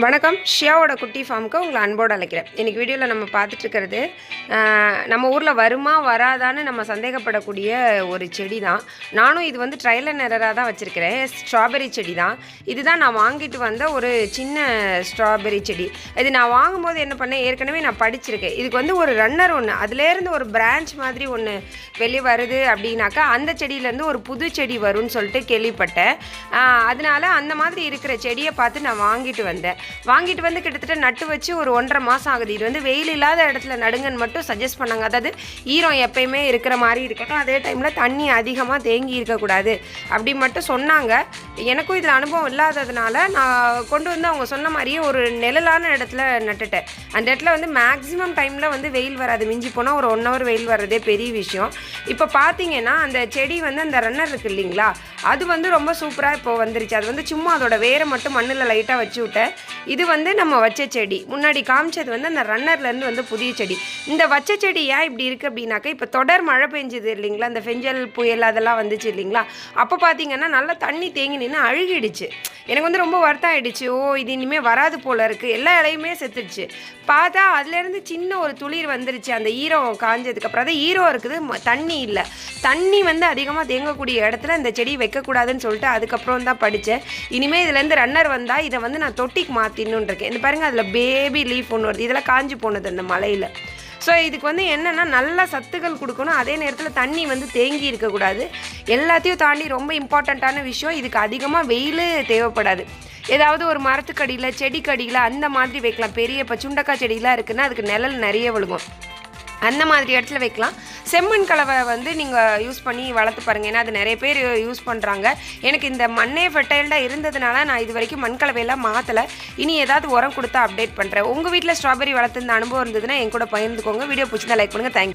வணக்கம். ஷியாவோட குட்டி ஃபார்முக்கு உங்களை அன்போடு அழைக்கிறேன். இன்றைக்கி வீடியோவில் நம்ம பார்த்துட்ருக்கிறது நம்ம ஊரில் வருமா வராதான்னு நம்ம சந்தேகப்படக்கூடிய ஒரு செடி தான் நானும் இது வந்து ட்ரையல் நிறராக தான் வச்சுருக்கிறேன். ஸ்ட்ராபெரி செடி தான் இதுதான் நான் வாங்கிட்டு வந்த ஒரு சின்ன ஸ்ட்ராபெரி செடி. இது நான் வாங்கும்போது என்ன பண்ணேன் ஏற்கனவே நான் படிச்சிருக்கேன். இதுக்கு வந்து ஒரு ரன்னர் ஒன்று அதுலேருந்து ஒரு பிரான்ச் மாதிரி ஒன்று வெளியே வருது அப்படின்னாக்கா அந்த செடியிலேருந்து ஒரு புது செடி வரும்னு சொல்லிட்டு கேள்விப்பட்டேன். அதனால் அதனால அந்த மாதிரி இருக்கிற செடியை பார்த்து நான் வாங்கிட்டு வந்தேன். வாங்கிட்டு வந்து கிட்டத்தட்ட நட்டு வச்சு ஒரு ஒன்றரை மாதம் ஆகுது. இது வந்து வெயில் இல்லாத இடத்துல நடுங்கன்னு மட்டும் சஜஸ்ட் பண்ணாங்க. அதாவது ஈரம் எப்பயுமே இருக்கிற மாதிரி இருக்கட்டும் அதே டைமில் தண்ணி அதிகமாக தேங்கி இருக்கக்கூடாது அப்படி மட்டும் சொன்னாங்க. எனக்கும் இதில் அனுபவம் இல்லாததுனால நான் கொண்டு வந்து அவங்க சொன்ன மாதிரியே ஒரு நிழலான இடத்துல நட்டுட்டேன். அந்த இடத்துல வந்து மேக்ஸிமம் டைமில் வந்து வெயில் வராது. மிஞ்சி போனால் ஒரு ஒன் ஹவர் வெயில் வர்றதே பெரிய விஷயம். இப்போ பார்த்தீங்கன்னா அந்த செடி வந்து அந்த ரன்னர் இருக்கு இல்லைங்களா? அது வந்து ரொம்ப சூப்பராக இப்போ வந்துருச்சு. அது வந்து சும்மா அதோட வேரை மட்டும் மண்ணில் லைட்டாக வச்சு விட்டேன். இது வந்து நம்ம வச்ச செடி. முன்னாடி காமிச்சது வந்து அந்த ரன்னர்லேருந்து வந்து புதிய செடி. இந்த வச்ச செடி ஏன் இப்படி இருக்குது அப்படின்னாக்கா இப்போ தொடர் மழை பெஞ்சுது இல்லைங்களா? இந்த ஃபெஞ்சல் புயல் அதெல்லாம் வந்துச்சு இல்லைங்களா? அப்போ பார்த்தீங்கன்னா நல்லா தண்ணி தேங்கி நின்று அழுகிடுச்சு. எனக்கு வந்து ரொம்ப வருத்தம் ஆகிடுச்சு ஓ இது இனிமேல் வராது போல இருக்குது எல்லா இலையுமே செத்துடுச்சு. பார்த்தா அதுலேருந்து சின்ன ஒரு துளிர் வந்துருச்சு. அந்த ஈரம் காஞ்சதுக்கப்புறம் அதான் ஈரம் இருக்குது தண்ணி இல்லை. தண்ணி வந்து அதிகமாக தேங்கக்கூடிய இடத்துல இந்த செடி வைக்கக்கூடாதுன்னு சொல்லிட்டு அதுக்கப்புறம் தான் படித்தேன் இனிமேல் இதுலேருந்து ரன்னர் வந்தால் இதை வந்து நான் தொட்டிக்கு மாற்றிடணுன்னு இருக்கேன் இந்த பாருங்கள் அதில் பேபி லீஃப் ஒன்று வருது. இதெல்லாம் காஞ்சி போனது அந்த மலையில். ஸோ இதுக்கு வந்து என்னென்னா நல்ல சத்துக்கள் கொடுக்கணும். அதே நேரத்தில் தண்ணி வந்து தேங்கி இருக்கக்கூடாது. எல்லாத்தையும் தாண்டி ரொம்ப இம்பார்ட்டண்ட்டான விஷயம் இதுக்கு அதிகமாக வெயில் தேவைப்படாது. ஏதாவது ஒரு மரத்துக்கடியில் செடிக்கடியில் அந்த மாதிரி வைக்கலாம். பெரிய இப்போ சுண்டக்காய் செடியெலாம் இருக்குன்னா அதுக்கு நிழல் நிறைய விழுகும். அந்த மாதிரி இடத்துல வைக்கலாம். செம்மண் கலவை வந்து நீங்கள் யூஸ் பண்ணி வளர்த்து பாருங்கள் ஏன்னா அது நிறைய பேர் யூஸ் பண்ணுறாங்க எனக்கு இந்த மண்ணே ஃபெர்டைல்டாக இருந்ததுனால நான் இது வரைக்கும் மண் கலவையெல்லாம் மாற்றலை இனி ஏதாவது உரம் கொடுத்தா அப்டேட் பண்ணுறேன் உங்கள் வீட்டில் ஸ்ட்ராபெரி வளர்த்து இந்த அனுபவம் இருந்ததுன்னா என் கூட பகிர்ந்துக்கோங்க. வீடியோ பிடிச்சதா லைக் பண்ணுங்கள் தேங்க்யூ